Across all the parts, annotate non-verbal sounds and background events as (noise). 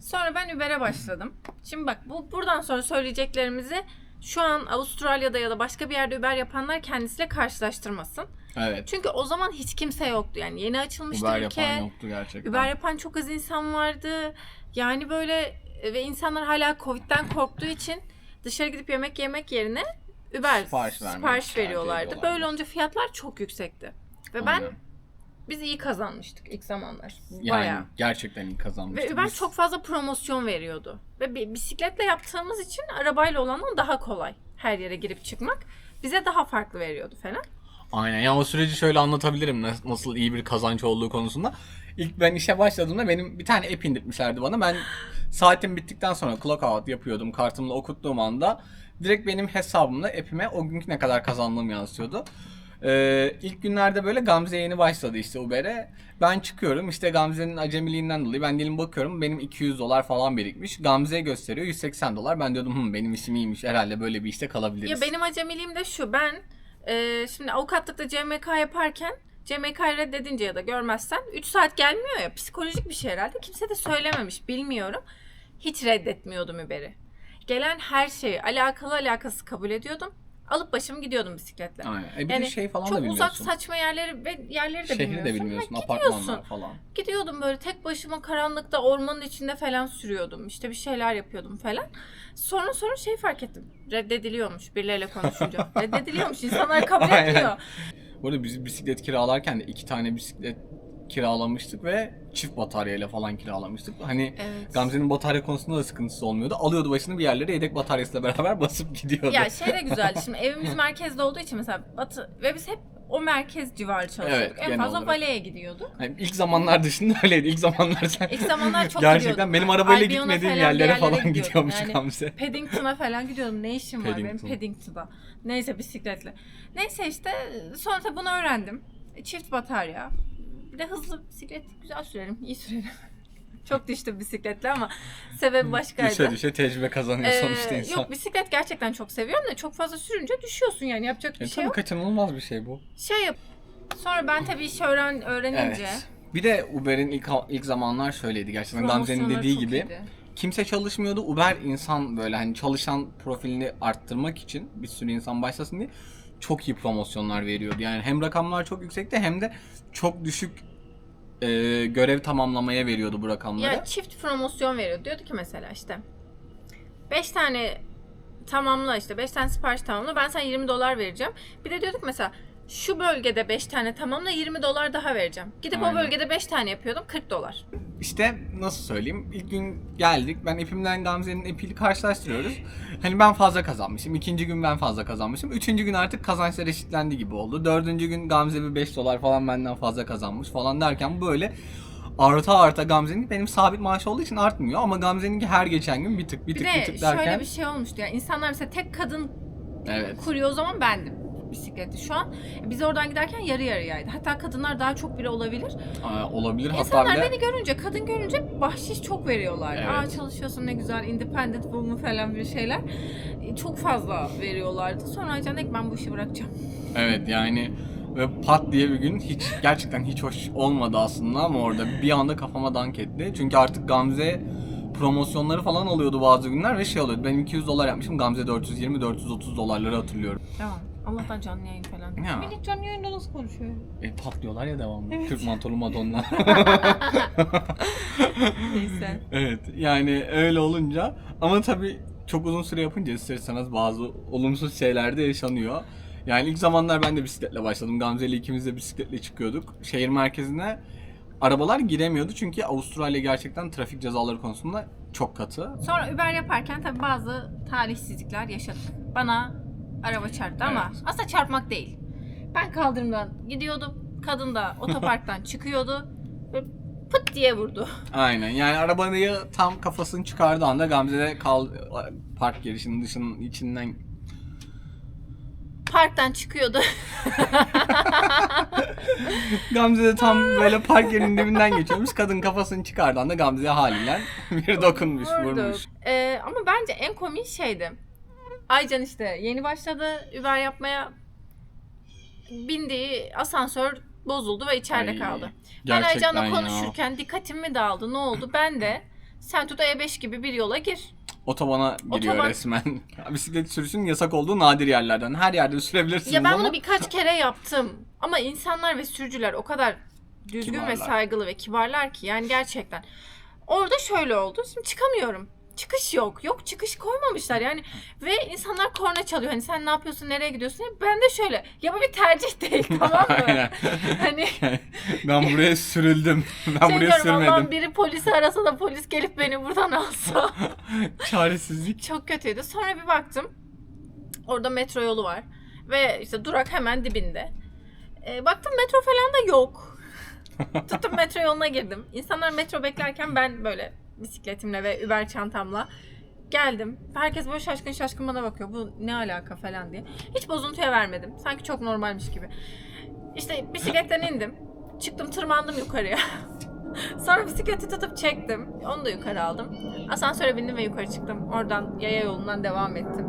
Sonra ben Uber'e başladım. Şimdi bak bu buradan sonra söyleyeceklerimizi şu an Avustralya'da ya da başka bir yerde Uber yapanlar kendisiyle karşılaştırmasın. Evet. Çünkü o zaman hiç kimse yoktu. Yani yeni açılmıştı Uber ülke. yapan yoktu gerçekten. Uber yapan çok az insan vardı. Yani böyle e, ve insanlar hala Covid'den korktuğu için dışarı gidip yemek yemek yerine Uber Sipariş sipariş veriyorlardı. Böyle olunca fiyatlar çok yüksekti. Ve ben Aynen. Biz iyi kazanmıştık ilk zamanlar. yani Bayağı. gerçekten iyi kazanmıştık. Ve Uber Biz- çok fazla promosyon veriyordu. Ve bi- bisikletle yaptığımız için arabayla olandan daha kolay her yere girip çıkmak. Bize daha farklı veriyordu falan. Aynen. Yani o süreci şöyle anlatabilirim nas- nasıl iyi bir kazanç olduğu konusunda. İlk ben işe başladığımda benim bir tane app indirtmişlerdi bana. Ben saatim bittikten sonra clock out yapıyordum. Kartımla okuttuğum anda direkt benim hesabımla app'ime o günkü ne kadar kazandığım yansıyordu. Ee, ilk günlerde böyle Gamze yeni başladı işte Uber'e. Ben çıkıyorum işte Gamze'nin acemiliğinden dolayı ben dilim bakıyorum benim 200 dolar falan birikmiş. Gamze'ye gösteriyor 180 dolar. Ben diyordum Hı, benim işim iyiymiş herhalde böyle bir işte kalabiliriz. Ya benim acemiliğim de şu. Ben e, şimdi avukatlıkta CMK yaparken CMK'yı reddedince ya da görmezsen 3 saat gelmiyor ya psikolojik bir şey herhalde. Kimse de söylememiş bilmiyorum. Hiç reddetmiyordum Uber'i. Gelen her şeyi alakalı alakası kabul ediyordum. Alıp başımı gidiyordum bisikletle. Aynen. E bir de Yani şey falan Çok da uzak bilmiyorsun. saçma yerleri ve yerleri de Şehri bilmiyorsun. de bilmiyorsun. Ha, Apartmanlar falan. Gidiyordum böyle tek başıma karanlıkta ormanın içinde falan sürüyordum. İşte bir şeyler yapıyordum falan. Sonra sonra şey fark ettim. Reddediliyormuş birileriyle konuşunca. (laughs) Reddediliyormuş. insanlar kabul etmiyor. Bu arada biz bisiklet kiralarken de iki tane bisiklet kiralamıştık ve çift bataryayla falan kiralamıştık. Hani Evet. Gamze'nin batarya konusunda da sıkıntısı olmuyordu. Alıyordu başını bir yerlere yedek bataryasıyla (laughs) beraber basıp gidiyordu. Ya şey de güzeldi. Şimdi evimiz merkezde olduğu için mesela Batı ve biz hep o merkez civarı çalışıyorduk. Evet, en fazla olarak. Valle'ye gidiyorduk. Hani ilk zamanlar dışında (laughs) öyleydi. İlk zamanlar sen İlk zamanlar çok gerçekten benim Ben arabayla Albion'a gitmediğim falan yerlere falan gidiyormuş Yani Gamze. Paddington'a falan gidiyordum. Ne işim var benim Paddington. Paddington'da. Neyse bisikletle. Neyse işte sonra da bunu öğrendim. Çift batarya. Bir de hızlı bisiklet güzel sürerim. iyi sürerim. (laughs) Çok düştüm bisikletle ama sebebi başkaydı. Düşe düşe tecrübe kazanıyor Ee, sonuçta insan. yok bisiklet gerçekten çok seviyorum da çok fazla sürünce düşüyorsun yani yapacak bir E, şey yok. kaçınılmaz bir şey bu. Şey yap. Sonra ben tabii iş öğren öğrenince Evet. Bir de Uber'in ilk ilk zamanlar şöyleydi gerçekten Gamze'nin dediği gibi. iyiydi. kimse çalışmıyordu. Uber insan böyle hani çalışan profilini arttırmak için bir sürü insan başlasın diye çok iyi promosyonlar veriyordu. Yani hem rakamlar çok yüksekti hem de çok düşük e, görev tamamlamaya veriyordu bu rakamları. Ya çift promosyon veriyor. Diyordu ki mesela işte 5 tane tamamla işte 5 tane sipariş tamamla ben sana 20 dolar vereceğim. Bir de diyorduk mesela şu bölgede 5 tane tamamla 20 dolar daha vereceğim. Gidip o Aynen. bölgede 5 tane yapıyordum 40 dolar. İşte nasıl söyleyeyim ilk gün geldik ben epimden Gamze'nin epiyle karşılaştırıyoruz. Hani ben fazla kazanmışım. ikinci gün ben fazla kazanmışım. Üçüncü gün artık kazançlar eşitlendi gibi oldu. Dördüncü gün Gamze bir 5 dolar falan benden fazla kazanmış falan derken böyle arta arta Gamze'nin benim sabit maaş olduğu için artmıyor ama Gamze'ninki her geçen gün bir tık bir Bir tık bir tık derken şöyle bir şey olmuştu ya insanlar mesela tek kadın evet. kuruyor o zaman bendim bisikleti şu an. Biz oradan giderken yarı yarıyaydı. Hatta kadınlar daha çok bile olabilir. Aa, olabilir hatta İnsanlar bir de beni görünce, kadın görünce bahşiş çok veriyorlar. Evet. Aa çalışıyorsun ne güzel, independent woman falan bir şeyler. E, Çok fazla veriyorlardı. Sonra Aycan dedi ben bu işi bırakacağım. Evet yani ve pat diye bir gün hiç gerçekten hiç hoş olmadı aslında ama orada bir anda kafama dank etti. Çünkü artık Gamze promosyonları falan alıyordu bazı günler ve şey oluyordu. Ben 200 dolar yapmışım Gamze 420-430 dolarları hatırlıyorum. Tamam. Allah'tan canlı yayın falan. Ya. Millet canlı yayında nasıl konuşuyor? E patlıyorlar ya devamlı. Türk mantolu Madonna. (laughs) Neyse. evet yani öyle olunca ama tabii çok uzun süre yapınca ister istemez bazı olumsuz şeyler de yaşanıyor. Yani ilk zamanlar ben de bisikletle başladım. Gamze ile ikimiz de bisikletle çıkıyorduk. Şehir merkezine arabalar giremiyordu çünkü Avustralya gerçekten trafik cezaları konusunda çok katı. Sonra Uber yaparken tabii bazı talihsizlikler yaşadık. Bana araba çarptı ama Evet. aslında çarpmak değil. Ben kaldırımdan gidiyordum. Kadın da otoparktan (laughs) çıkıyordu. Ve pıt diye vurdu. Aynen yani arabayı tam kafasını çıkardığı anda Gamze de kal park girişinin dışının içinden Parktan çıkıyordu. (laughs) Gamze de tam böyle park yerinin dibinden geçiyormuş. Kadın kafasını çıkardığı anda Gamze'ye haliyle bir dokunmuş, Vurdu. vurmuş. Ee, ama bence en komik şeydi. Aycan işte yeni başladı Uber yapmaya. Bindiği asansör bozuldu ve içeride Ay, kaldı. Ben Aycan'la ya. konuşurken dikkatim mi dağıldı ne oldu? Ben de Sen tut E5 gibi bir yola gir. Otobana giriyor Otoban- resmen. (laughs) Bisiklet sürüşünün yasak olduğu nadir yerlerden. Her yerde sürebilirsiniz Ya ben ama bunu birkaç kere yaptım. Ama insanlar ve sürücüler o kadar düzgün ve Kibarlar. saygılı ve kibarlar ki yani gerçekten. Orada şöyle oldu. Şimdi çıkamıyorum. Çıkış yok. Yok çıkış koymamışlar yani. Ve insanlar korna çalıyor. Hani sen ne yapıyorsun, nereye gidiyorsun? Ben de şöyle. Ya bu bir tercih değil (laughs) tamam mı? Aynen. hani (laughs) ben buraya sürüldüm. (laughs) Ben şey buraya diyorum Allah'ım sürmedim. biri polisi arasa da polis gelip beni buradan alsa. Çaresizlik. Çok kötüydü. Sonra bir baktım. Orada metro yolu var. Ve işte durak hemen dibinde. E, baktım metro falan da yok. Tuttum metro yoluna girdim. İnsanlar metro beklerken ben böyle bisikletimle ve Uber çantamla geldim. Herkes böyle şaşkın şaşkın bana bakıyor. Bu ne alaka falan diye. Hiç bozuntuya vermedim. Sanki çok normalmiş gibi. İşte bisikletten indim. Çıktım tırmandım yukarıya. (laughs) Sonra bisikleti tutup çektim. Onu da yukarı aldım. Asansöre bindim ve yukarı çıktım. Oradan yaya yolundan devam ettim.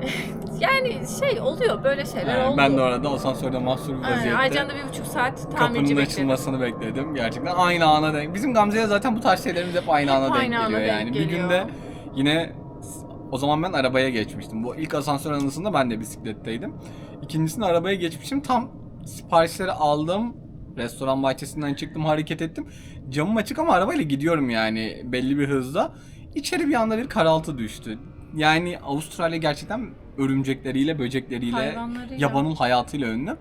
(laughs) yani şey oluyor böyle şeyler Yani oldu. ben de orada asansörde mahsur bir Aynen, vaziyette. Aycan'da bir buçuk saat tamirci Kapının bekledim. açılmasını bekledim. Gerçekten aynı ana denk. Bizim Gamze'ye zaten bu tarz şeylerimiz hep aynı Hep ana denk aynı ana geliyor denk yani. Bir geliyor. günde yine o zaman ben arabaya geçmiştim. Bu ilk asansör anısında ben de bisikletteydim. İkincisinde arabaya geçmişim. Tam siparişleri aldım. Restoran bahçesinden çıktım, hareket ettim. Camım açık ama arabayla gidiyorum yani belli bir hızda. İçeri bir anda bir karaltı düştü. Yani Avustralya gerçekten örümcekleriyle, böcekleriyle, Hayvanlarıyla. yabanıl hayatıyla ünlü.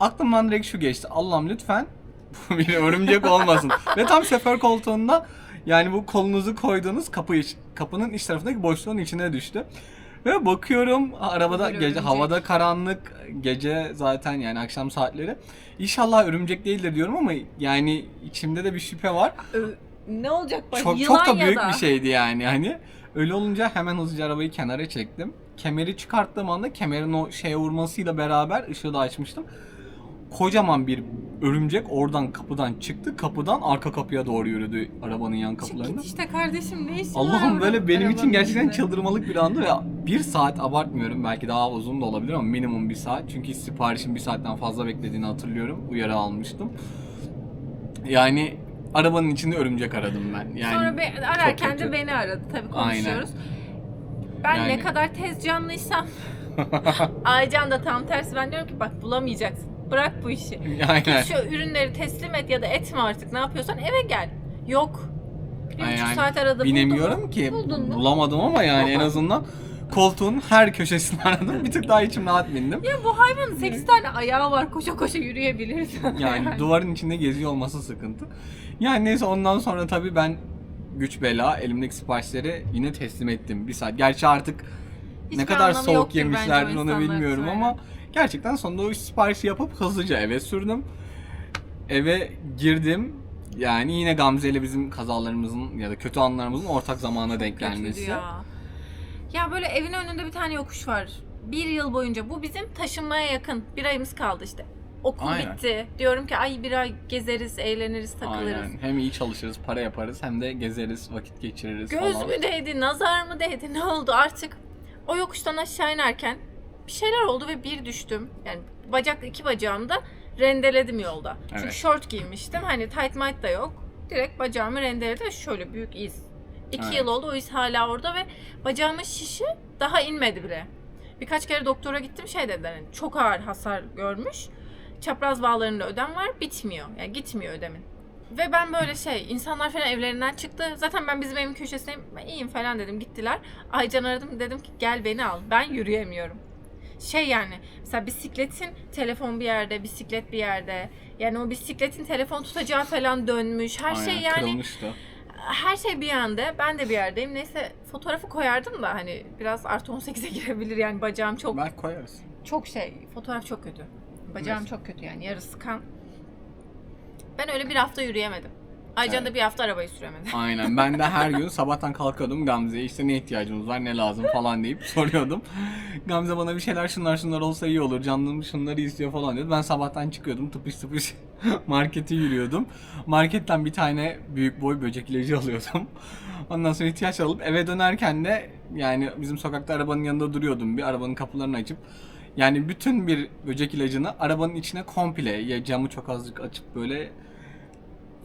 Aklımdan direkt şu geçti. Allah'ım lütfen (laughs) bir örümcek olmasın. Ve tam şoför koltuğunda yani bu kolunuzu koyduğunuz kapı iç, kapının iç tarafındaki boşluğun içine düştü. Ve bakıyorum arabada gece örümcek. havada karanlık gece zaten yani akşam saatleri. İnşallah örümcek değildir diyorum ama yani içimde de bir şüphe var. Ö- ne olacak bak Çok yılan çok da ya büyük da. bir şeydi yani hani. Öyle olunca hemen hızlıca arabayı kenara çektim. Kemeri çıkarttığım anda kemerin o şeye vurmasıyla beraber ışığı da açmıştım. Kocaman bir örümcek oradan kapıdan çıktı. Kapıdan arka kapıya doğru yürüdü arabanın yan Çık kapılarında. git işte kardeşim ne işin var Allah'ım orada böyle benim için gerçekten içinde? çıldırmalık bir andı ve bir saat abartmıyorum. Belki daha uzun da olabilir ama minimum bir saat. Çünkü siparişin bir saatten fazla beklediğini hatırlıyorum. Uyarı almıştım. Yani arabanın içinde örümcek aradım ben. Yani Sonra be- ararken de beni aradı tabii Aynen. konuşuyoruz. Ben ne Yani- kadar tez canlıysam (laughs) Aycan da tam tersi ben diyorum ki bak bulamayacaksın. Bırak bu işi. (laughs) Aynen. Şu ürünleri teslim et ya da etme artık ne yapıyorsan eve gel. Yok. Bir Ay buçuk yani saat aradı. Binemiyorum buldun mu? ki. Buldun mu? Bulamadım ama yani en azından koltuğun her köşesini (laughs) aradım. Bir tık daha içim rahat bindim. Ya bu hayvanın 8 tane ayağı var koşa koşa yürüyebilir. (laughs) Yani duvarın içinde geziyor olması sıkıntı. Yani neyse ondan sonra tabii ben güç bela elimdeki siparişleri yine teslim ettim. Bir saat. Gerçi artık Hiçbir ne kadar anlamı soğuk yoktur bence yemişlerdir o onu bilmiyorum söyle. ama gerçekten sonunda o siparişi yapıp hızlıca eve sürdüm. Eve girdim. Yani yine Gamze ile bizim kazalarımızın ya da kötü anlarımızın ortak zamana denk Kötüydü gelmesi. Ya. Ya böyle evin önünde bir tane yokuş var. Bir yıl boyunca. Bu bizim taşınmaya yakın. Bir ayımız kaldı işte. Okul Aynen. bitti. Diyorum ki ay bir ay gezeriz, eğleniriz, takılırız. Aynen. Hem iyi çalışırız, para yaparız hem de gezeriz, vakit geçiririz Göz falan. mü değdi, nazar mı değdi, ne oldu artık? O yokuştan aşağı inerken bir şeyler oldu ve bir düştüm. Yani bacak iki bacağımı da rendeledim yolda. Çünkü Evet. şort giymiştim. Hani tight might da yok. Direkt bacağımı rendeledi ve şöyle büyük iz. İki Evet. yıl oldu o iz hala orada ve bacağımın şişi daha inmedi bile. Birkaç kere doktora gittim şey dediler hani çok ağır hasar görmüş. Çapraz bağlarında ödem var bitmiyor. Yani gitmiyor ödemin. Ve ben böyle şey insanlar falan evlerinden çıktı. Zaten ben bizim evin köşesindeyim. Ben iyiyim falan dedim gittiler. Aycan aradım dedim ki gel beni al. Ben yürüyemiyorum. Şey yani mesela bisikletin telefon bir yerde, bisiklet bir yerde. Yani o bisikletin telefon tutacağı falan dönmüş. Her şey Aynen, yani Kırılmıştı. Her şey bir yanda. Ben de bir yerdeyim. Neyse fotoğrafı koyardım da hani biraz artı 18'e (laughs) girebilir yani bacağım çok Belki koyarız. çok şey. Fotoğraf çok kötü. Bacağım Evet. çok kötü yani yarısı kan. Ben öyle bir hafta yürüyemedim. Aycan da bir hafta arabayı süremedi. (laughs) Aynen. Ben de her (laughs) gün sabahtan kalkıyordum Gamze'ye işte ne ihtiyacımız var, ne lazım falan deyip (laughs) soruyordum. Gamze bana bir şeyler şunlar şunlar olsa iyi olur, canlım şunları istiyor falan dedi. Ben sabahtan çıkıyordum tıpış tıpış markete yürüyordum. Marketten bir tane büyük boy böcek ilacı alıyordum. Ondan sonra ihtiyaç alıp eve dönerken de yani bizim sokakta arabanın yanında duruyordum. Bir arabanın kapılarını açıp yani bütün bir böcek ilacını arabanın içine komple ya camı çok azıcık açıp böyle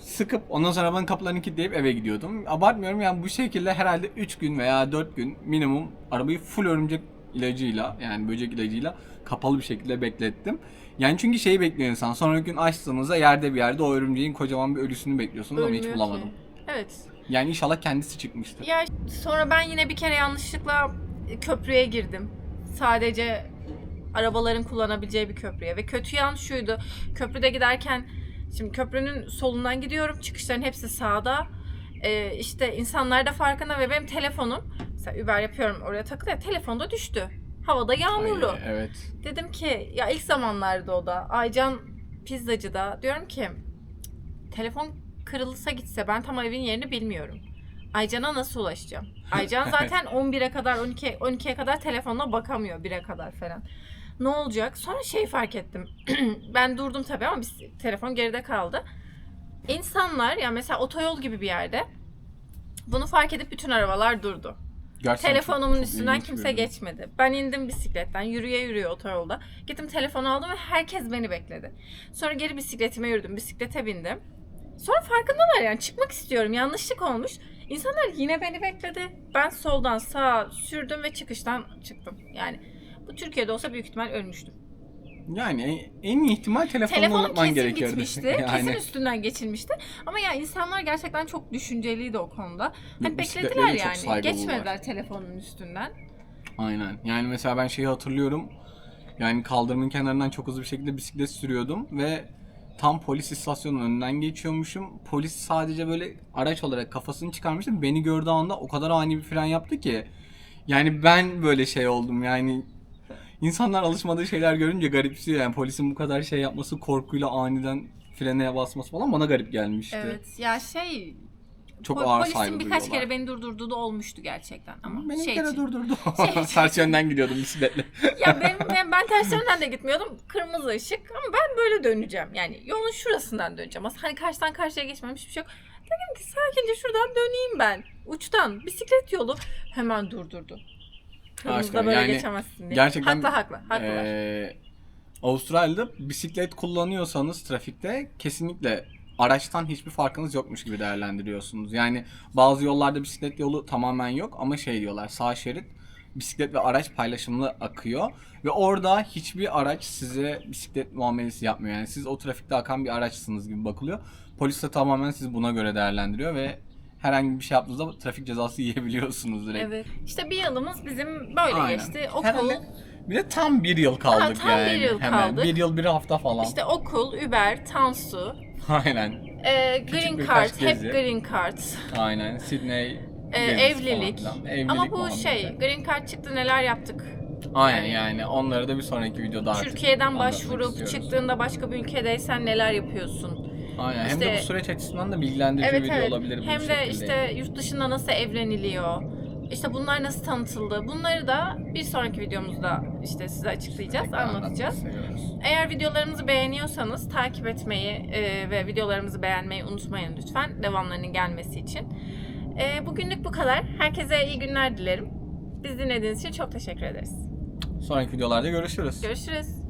sıkıp ondan sonra arabanın kapılarını kilitleyip eve gidiyordum. Abartmıyorum yani bu şekilde herhalde 3 gün veya 4 gün minimum arabayı full örümcek ilacıyla yani böcek ilacıyla kapalı bir şekilde beklettim. Yani çünkü şeyi bekliyor insan. Sonraki gün açtığınızda yerde bir yerde o örümceğin kocaman bir ölüsünü bekliyorsunuz ama hiç bulamadım. ki. Evet. Yani inşallah kendisi çıkmıştır. Ya sonra ben yine bir kere yanlışlıkla köprüye girdim. Sadece arabaların kullanabileceği bir köprüye ve kötü yan şuydu. Köprüde giderken şimdi köprünün solundan gidiyorum. Çıkışların hepsi sağda. Ee, işte insanlar da farkında ve benim telefonum mesela Uber yapıyorum oraya takılı ya telefon da düştü. Havada yağmurlu. Ay, evet. Dedim ki ya ilk zamanlarda o da Aycan pizzacıda diyorum ki telefon kırılsa gitse ben tam evin yerini bilmiyorum. Aycan'a nasıl ulaşacağım? Aycan (laughs) zaten 11'e kadar 12 12'ye kadar telefonuna bakamıyor 1'e kadar falan. Ne olacak? Sonra şey fark ettim. (clears throat) ben durdum tabii ama biz, telefon geride kaldı. İnsanlar ya mesela otoyol gibi bir yerde bunu fark edip bütün arabalar durdu. Gerçekten Telefonumun çok- çok üstünden bir kimse ürün. geçmedi. Ben indim bisikletten, yürüye yürüye otoyolda. Gittim telefonu aldım ve herkes beni bekledi. Sonra geri bisikletime yürüdüm, bisiklete bindim. Sonra farkındalar yani çıkmak istiyorum, yanlışlık olmuş. İnsanlar yine beni bekledi. Ben soldan sağa sürdüm ve çıkıştan çıktım. Yani bu Türkiye'de olsa büyük ihtimal ölmüştüm. Yani en, iyi ihtimal telefonunu Telefonum unutman kesin gerekiyordu. gitmişti. (laughs) yani, Kesin üstünden geçilmişti. Ama ya insanlar gerçekten çok düşünceliydi o konuda. Hani beklediler çok yani. saygılılar. Geçmediler telefonun üstünden. Aynen. Yani mesela ben şeyi hatırlıyorum. Yani kaldırımın kenarından çok hızlı bir şekilde bisiklet sürüyordum ve tam polis istasyonunun önünden geçiyormuşum. Polis sadece böyle araç olarak kafasını çıkarmıştı. Beni gördüğü anda o kadar ani bir fren yaptı ki. Yani ben böyle şey oldum yani. İnsanlar alışmadığı şeyler görünce garipsiyor yani polisin bu kadar şey yapması korkuyla aniden frene basması falan bana garip gelmişti. Evet. Ya şey Çok Po- ağır Polisin birkaç duyuyorlar. kere beni durdurduğu da olmuştu gerçekten ama Beni şey bir kere için. durdurdu. (laughs) Şey- (laughs) Ters yönden gidiyordum bisikletle. Ya benim, benim- ben ters yönden de gitmiyordum. Kırmızı ışık ama ben böyle döneceğim. Yani yolun şurasından döneceğim. Aslında hani karşıdan karşıya geçmem hiçbir şey yok. Dedim ki sakince şuradan döneyim ben. Uçtan bisiklet yolu hemen durdurdu. Kırmızıda böyle yani geçemezsin diye. gerçekten, Haklı haklı. Haklılar. Ee, Avustralya'da bisiklet kullanıyorsanız trafikte kesinlikle araçtan hiçbir farkınız yokmuş gibi değerlendiriyorsunuz. Yani bazı yollarda bisiklet yolu tamamen yok ama şey diyorlar sağ şerit bisiklet ve araç paylaşımlı akıyor ve orada hiçbir araç size bisiklet muamelesi yapmıyor. Yani siz o trafikte akan bir araçsınız gibi bakılıyor. Polis de tamamen sizi buna göre değerlendiriyor ve herhangi bir şey yaptığınızda trafik cezası (laughs) yiyebiliyorsunuz direkt. Evet. İşte bir yılımız bizim böyle Aynen. geçti. Okul, Herhalde bir de tam bir yıl kaldık tam bir yani. yıl Hemen. kaldık. Bir yıl bir hafta falan. işte okul, Uber, Tansu, (laughs) Aynen. e, Küçük green card, hep green card. Aynen. Sydney E, gezisi evlilik. falan. Evlilik Ama bu şey, green card çıktı neler yaptık. Aynen yani onları da bir sonraki videoda artık Türkiye'den başvurup istiyoruz. çıktığında başka bir ülkedeysen neler yapıyorsun? Aynen. Hem de işte- bu süreç açısından da bilgilendirici Evet video evet. olabilir Hem de işte yurt dışında nasıl evleniliyor? İşte bunlar nasıl tanıtıldı? Bunları da bir sonraki videomuzda işte size açıklayacağız, Sürekli anlatacağız. Eğer videolarımızı beğeniyorsanız takip etmeyi e, ve videolarımızı beğenmeyi unutmayın lütfen devamlarının gelmesi için. E, bugünlük bu kadar. Herkese iyi günler dilerim. Biz dinlediğiniz için çok teşekkür ederiz. Sonraki videolarda görüşürüz. Görüşürüz.